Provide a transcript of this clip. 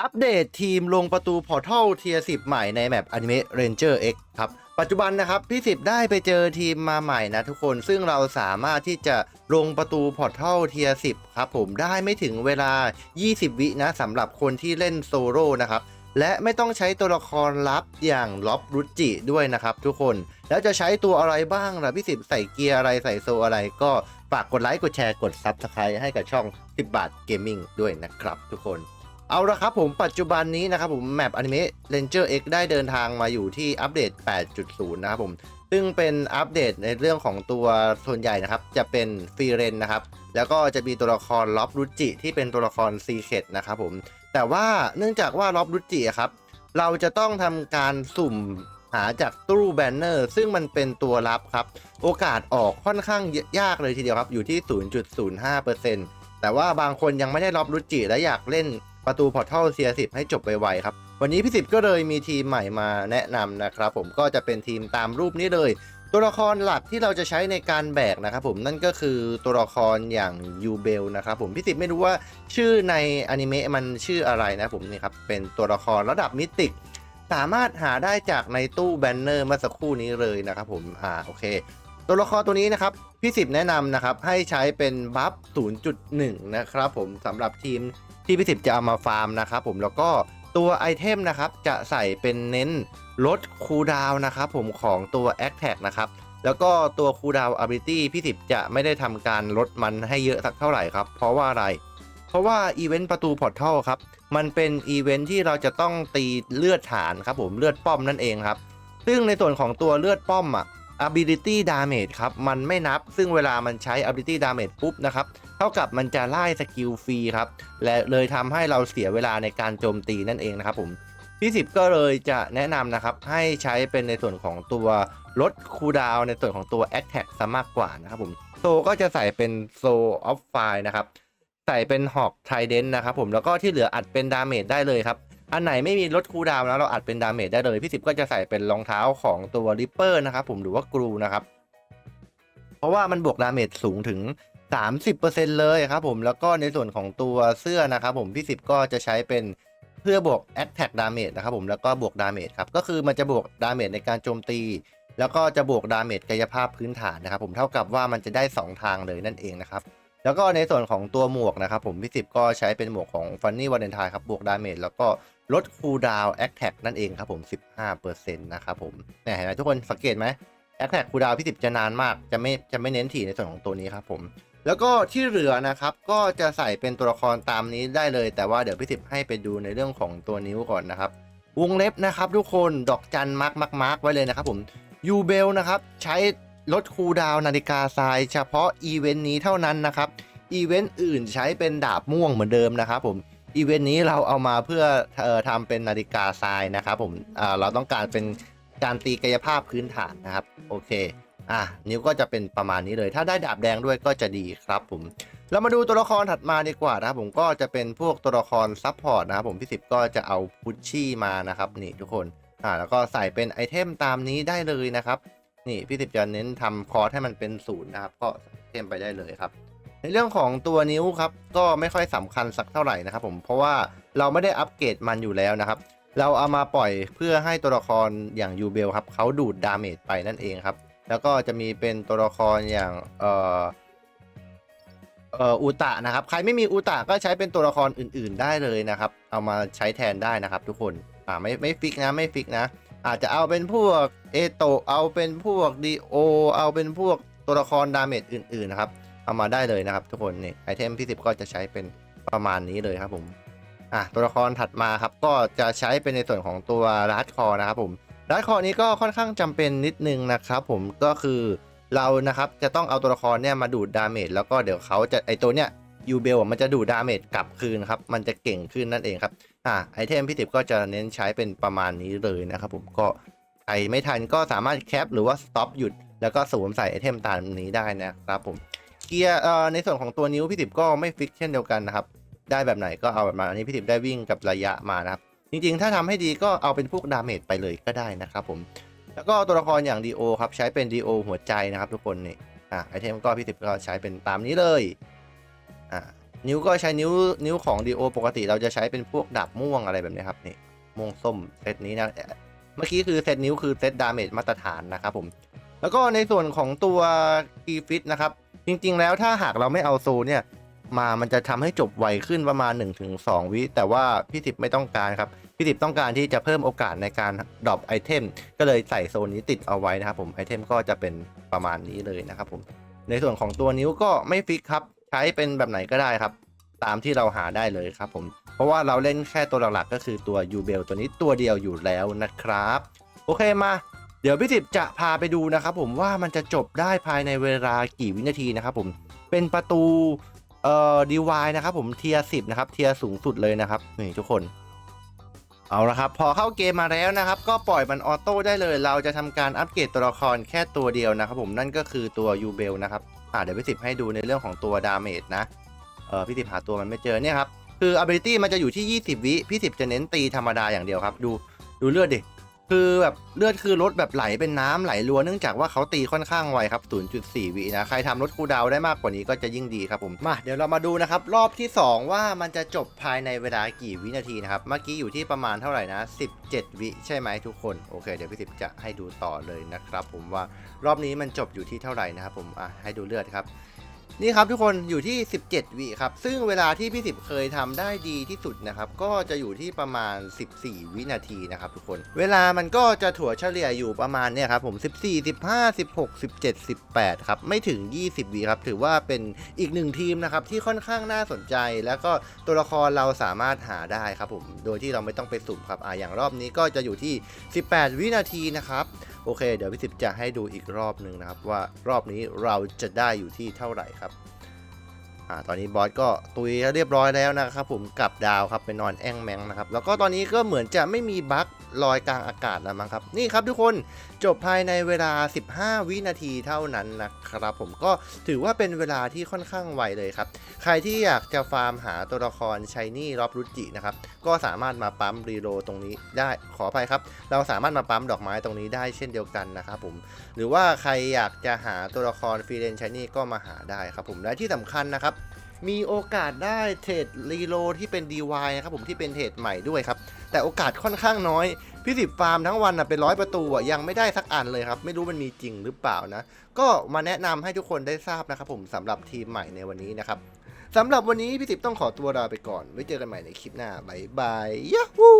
อัปเดตทีมลงประตูพอร์ทัลเทียร์10ใหม่ในแมปอนิเมะเรนเจอร์ X ครับ ปัจจุบันนะครับพี่สิบได้ไปเจอทีมมาใหม่นะทุกคนซึ่งเราสามารถที่จะลงประตูพอร์ทัลเทียร์10ครับผมได้ไม่ถึงเวลา 20 วินะสำหรับคนที่เล่นโซโล่นะครับและไม่ต้องใช้ตัวละครลับอย่างล็อบรุจิด้วยนะครับทุกคน แล้วจะใช้ตัวอะไรบ้างล่ะพี่สิบใส่เกียร์อะไรใส่โซอะไรก็ฝากกดไลค์กดแชร์กด Subscribe ให้กับช่อง 10 บาทเกมมิ่งด้วยนะครับทุกคน เอาละครับผมปัจจุบันนี้นะครับผมแมปอนิเมะ Ranger X ได้เดินทางมาอยู่ที่อัปเดต 8.0 นะครับผม ซึ่งเป็นอัปเดตในเรื่องของตัวส่วนใหญ่นะครับ จะเป็นฟรีเรนนะครับ แล้วก็จะมีตัวละครล็อบรุจิที่เป็นตัวละครซีเคดนะครับผม แต่ว่าเนื่องจากว่าล็อบรุจิอะครับ เราจะต้องทำการสุ่มหาจากตู้แบนเนอร์ ซึ่งมันเป็นตัวลับครับ โอกาสออกค่อนข้างยากเลยทีเดียวครับ อยู่ที่ 0.05%แต่ว่าบางคนยังไม่ได้ล็อบรุจิและอยากเล่น ประตูพอร์ทัลเซียสิบให้จบไวๆครับ วันนี้พี่สิบก็เลยมีทีมใหม่มาแนะนำนะครับผมก็จะเป็นทีมตามรูปนี้เลย ตัวละครหลักที่เราจะใช้ในการแบกนะครับผมนั่นก็คือตัวละครอย่างยูเบลนะครับผมพี่สิบไม่รู้ว่าชื่อในอนิเมะมันชื่ออะไรนะผมนี่ครับเป็นตัวละครระดับมิติสามารถหาได้จากในตู้แบนเนอร์เมื่อสักครู่นี้เลยนะครับผมอ่าโอเค ตัวละครตัวนี้นะครับพี่สิบแนะนำนะครับให้ใช้เป็นบัฟ 0.1 นะครับผมสำหรับทีมที่พี่สิบจะเอามาฟาร์มนะครับผมแล้วก็ตัวไอเทมนะครับจะใส่เป็นเน้นลดคูดาวนะครับผมของตัว a c t a c นะครับแล้วก็ตัวคูดาวน์ ability พี่สิบจะไม่ได้ทำการลดมันให้เยอะสักเท่าไหร่ครับ เพราะว่าอะไร เพราะว่าอีเวนต์ประตูพอร์ทัลครับมันเป็นอีเวนต์ที่เราจะต้องตีเลือดฐานครับผมเลือดป้อมนั่นเองครับซึ่งในส่วนของตัวเลือดป้อมอะ ability damage ครับ มันไม่นับ ซึ่งเวลามันใช้ ability damage ปุ๊บนะครับ เท่ากับมันจะไล่สกิลฟรีครับ และเลยทำให้เราเสียเวลาในการโจมตีนั่นเองนะครับผมพี่สิบก็เลยจะแนะนำนะครับ ให้ใช้เป็นในส่วนของตัวลดคูลดาวในส่วนของตัว attack ซะมากกว่านะครับผมโซก็จะใส่เป็นโซออฟไฟนะครับ ใส่เป็นหอกไทเดนนะครับผมแล้วก็ที่เหลืออัดเป็นดาเมจได้เลยครับ อันไหนไม่มีลดคูลดาวน์แล้วเราอัดเป็นดาเมจได้เลย พี่สิบก็จะใส่เป็นรองเท้าของตัวริปเปอร์นะครับผมหรือว่ากรูนะครับ เพราะว่ามันบวกดาเมจสูงถึง 30%เลยครับผมแล้วก็ในส่วนของตัวเสื้อนะครับผมพี่สิบก็จะใช้เป็นเพื่อบวก Attack Damage นะครับผมแล้วก็บวกดาเมจครับก็คือมันจะบวกดาเมจในการโจมตี แล้วก็จะบวกดาเมจกายภาพพื้นฐานนะครับผมเท่ากับว่ามันจะได้ 2 ทางเลยนั่นเองนะครับ แล้วก็ในส่วนของตัวหมวกนะครับผมพี่สิบก็ใช้เป็นหมวกของฟันนี่วาเลนไทน์ครับบวกดาเมจแล้วก็ลดคูลดาวแอคแท็กนั่นเองครับผม 15%นะครับผมเนี่ยเห็นไหมทุกคนสังเกตไหมแอคแท็กคูลดาวพี่สิบจะนานมากจะไม่จะไม่เน้นถี่ในส่วนของตัวนี้ครับผม แล้วก็ที่เหลือนะครับก็จะใส่เป็นตัวละครตามนี้ได้เลย แต่ว่าเดี๋ยวพี่สิบให้ไปดูในเรื่องของตัวนิ้วก่อนนะครับวงเล็บนะครับทุกคนดอกจันมาร์กมาร์กมาร์กไว้เลยนะครับผมยูเบลนะครับใช้ ลดคูลดาวนาฬิกาทรายเฉพาะอีเวนต์นี้เท่านั้นนะครับอีเวนต์อื่นใช้เป็นดาบม่วงเหมือนเดิมนะครับผมอีเวนต์นี้เราเอามาเพื่อเอ่อทำเป็นนาฬิกาทรายนะครับผมอ่าเราต้องการเป็นการตีกายภาพพื้นฐานนะครับโอเคอะนิ้วก็จะเป็นประมาณนี้เลย ถ้าได้ดาบแดงด้วยก็จะดีครับผมเรามาดูตัวละครถัดมาดีกว่านะครับผมก็จะเป็นพวกตัวละครซับพอร์ตนะครับผมพี่สิบก็จะเอาพุชชี่มานะครับนี่ทุกคนอ่าแล้วก็ใส่เป็นไอเทมตามนี้ได้เลยนะครับ นี่พี่สิบจะเน้นทำคอร์สให้มันเป็นศูนย์นะครับ ก็ใส่ไอเทมไปได้เลยครับ ในเรื่องของตัวนิ้วครับก็ไม่ค่อยสำคัญสักเท่าไหร่นะครับ ผมเพราะว่าเราไม่ได้อัปเกรดมันอยู่แล้วนะครับ เราเอามาปล่อยเพื่อให้ตัวละครอย่างยูเบลครับเขาดูดดาเมจไปนั่นเองครับ แล้วก็จะมีเป็นตัวละครอย่างเอ่อเอ่ออูตะนะครับ ใครไม่มีอูตะก็ใช้เป็นตัวละครอื่น ๆ ได้เลยนะครับ เอามาใช้แทนได้นะครับ ทุกคนอ่าไม่ไม่ฟิกนะไม่ฟิกนะ อาจจะเอาเป็นพวกเอโตะเอาเป็นพวกดีโอเอาเป็นพวกตัวละครดาเมจอื่นๆนะครับเอามาได้เลยนะครับ ทุกคนนี่ไอเทมที่สิบก็จะใช้เป็นประมาณนี้เลยครับผมอะตัวละครถัดมาครับก็จะใช้เป็นในส่วนของตัวรัดคอนะครับผมรัดคอนี้ก็ค่อนข้างจำเป็นนิดนึงนะครับผมก็คือเรานะครับจะต้องเอาตัวละครเนี่ยมาดูดดาเมจแล้วก็เดี๋ยวเขาจะไอตัวเนี้ย ยูเบลมันจะดูดดาเมจกลับคืนครับ มันจะเก่งขึ้นนั่นเองครับ อะไอเทมพี่สิบก็จะเน้นใช้เป็นประมาณนี้เลยนะครับผมก็ใครไม่ทันก็สามารถแคปหรือว่าสต็อปหยุด แล้วก็สวมใส่ไอเทมตามนี้ได้นะครับผมเกียร์เอ่อในส่วนของตัวนิ้วพี่ติบก็ไม่ฟิกเช่นเดียวกันนะครับ ได้แบบไหนก็เอาแบบนั้นอันนี้พี่ติบได้วิ่งกับระยะมานะครับจริงๆ ถ้าทำให้ดีก็เอาเป็นพวกดาเมจไปเลยก็ได้นะครับผม แล้วก็ตัวละครอย่างดีโอครับ ใช้เป็นดีโอหัวใจนะครับทุกคนนี่อะไอเทมก็พี่ติบก็ใช้เป็นตามนี้เลย อะนิ้วก็ใช้นิ้วนิ้วของดีโอปกติเราจะใช้เป็นพวกดาบม่วงอะไรแบบนี้ครับนี่ม่วงส้มเซตนี้นะเมื่อกี้คือเซตนิ้วคือเซตดาเมจมาตรฐานนะครับผมแล้วก็ในส่วนของตัวกีฟิตนะครับ จริง ๆ แล้วถ้าหากเราไม่เอาโซเนี่ยมามันจะทำให้จบไวขึ้นประมาณ 1-2 วิ แต่ว่าพี่สิบไม่ต้องการครับ พี่สิบต้องการที่จะเพิ่มโอกาสในการดรอปไอเทมก็เลยใส่โซนนี้ติดเอาไว้นะครับผมไอเทมก็จะเป็นประมาณนี้เลยนะครับผมในส่วนของตัวนิ้วก็ไม่ฟิกครับ ใช้เป็นแบบไหนก็ได้ครับ ตามที่เราหาได้เลยครับผม เพราะว่าเราเล่นแค่ตัวหลักๆก็คือตัวยูเบลตัวนี้ตัวเดียวอยู่แล้วนะครับ โอเคมาเดี๋ยวพี่สิบจะพาไปดูนะครับผมว่ามันจะจบได้ภายในเวลากี่วินาทีนะครับผมเป็นประตูเอ่อดีวายนะครับผมเทียสิบนะครับเทียสูงสุดเลยนะครับนี่ทุกคน เอาละครับพอเข้าเกมมาแล้วนะครับ ก็ปล่อยมันออโต้ได้เลย เราจะทำการอัปเกรดตัวละครแค่ตัวเดียวนะครับผมนั่นก็คือตัวยูเบลนะครับอ่าเดี๋ยวพี่สิบให้ดูในเรื่องของตัวดาเมจนะเออพี่สิบหาตัวมันไม่เจอเนี่ยครับคือ ability มันจะอยู่ที่ 20 วิพี่สิบจะเน้นตีธรรมดาอย่างเดียวครับ ดูดูเลือดดิ คือแบบเลือดคือลดแบบไหลเป็นน้ำไหลรัวเนื่องจากว่าเขาตีค่อนข้างไวครับ 0.4 วินะใครทำลดคูดาวได้มากกว่านี้ก็จะยิ่งดีครับผมมาเดี๋ยวเรามาดูนะครับรอบที่ 2 ว่ามันจะจบภายในเวลากี่วินาทีนะครับเมื่อกี้อยู่ที่ประมาณเท่าไหร่นะ 17 วิใช่ไหมทุกคนโอเค เดี๋ยวพี่สิบจะให้ดูต่อเลยนะครับ ผมว่ารอบนี้มันจบอยู่ที่เท่าไหร่นะครับผมอะให้ดูเลือดครับ นี่ครับทุกคนอยู่ที่ 17 วิครับ ซึ่งเวลาที่พี่สิบเคยทำได้ดีที่สุดนะครับ ก็จะอยู่ที่ประมาณ 14 วินาทีนะครับทุกคน เวลามันก็จะถั่วเฉลี่ยอยู่ประมาณเนี่ยครับผม 14 15 16 17 18 ครับ ไม่ถึง 20 วิครับ ถือว่าเป็นอีกหนึ่งทีมนะครับ ที่ค่อนข้างน่าสนใจ แล้วก็ตัวละครเราสามารถหาได้ครับผม โดยที่เราไม่ต้องไปสุ่มครับอ่าอย่างรอบนี้ก็จะอยู่ที่ 18 วินาทีนะครับ โอเค เดี๋ยวพี่สิบจะให้ดูอีกรอบหนึ่งนะครับ ว่ารอบนี้เราจะได้อยู่ที่เท่าไหร่ครับอ่าตอนนี้บอสก็ตุยเรียบร้อยแล้วนะครับผมกลับดาวครับไปนอนแอ่งแมงนะครับแล้วก็ตอนนี้ก็เหมือนจะไม่มีบั๊ก ลอยกลางอากาศแล้วมั้งครับ นี่ครับทุกคนจบภายในเวลา 15 วินาทีเท่านั้นนะครับ ผมก็ถือว่าเป็นเวลาที่ค่อนข้างไวเลยครับ ใครที่อยากจะฟาร์มหาตัวละครชายนี่รอบรุจินะครับ ก็สามารถมาปั๊มรีโลตรงนี้ได้ขออภัยครับ เราสามารถมาปั๊มดอกไม้ตรงนี้ได้เช่นเดียวกันนะครับผม หรือว่าใครอยากจะหาตัวละครฟรีเลนชายนี่ก็มาหาได้ครับผมและที่สำคัญนะครับ มีโอกาสได้เทรดรีโลที่เป็น DY นะครับผมที่เป็นเทรดใหม่ด้วยครับ แต่โอกาสค่อนข้างน้อย พี่สิบฟาร์มทั้งวันนะเป็นร้อยประตูอะยังไม่ได้สักอันเลยครับ ไม่รู้มันมีจริงหรือเปล่านะ ก็มาแนะนำให้ทุกคนได้ทราบนะครับผมสำหรับทีมใหม่ในวันนี้นะครับสำหรับวันนี้พี่สิบต้องขอตัวลาไปก่อนไว้เจอกันใหม่ในคลิปหน้าบายบายยาฮู